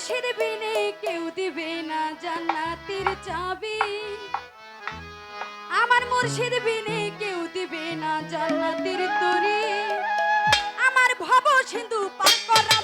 মুর্শিদ বিনে কেউ দিবে না জান্নাতির চাবি। আমার মুর্শিদ বিনে কেউ দিবে না জান্নাতির তরি। আমার ভব সিন্ধু পার করা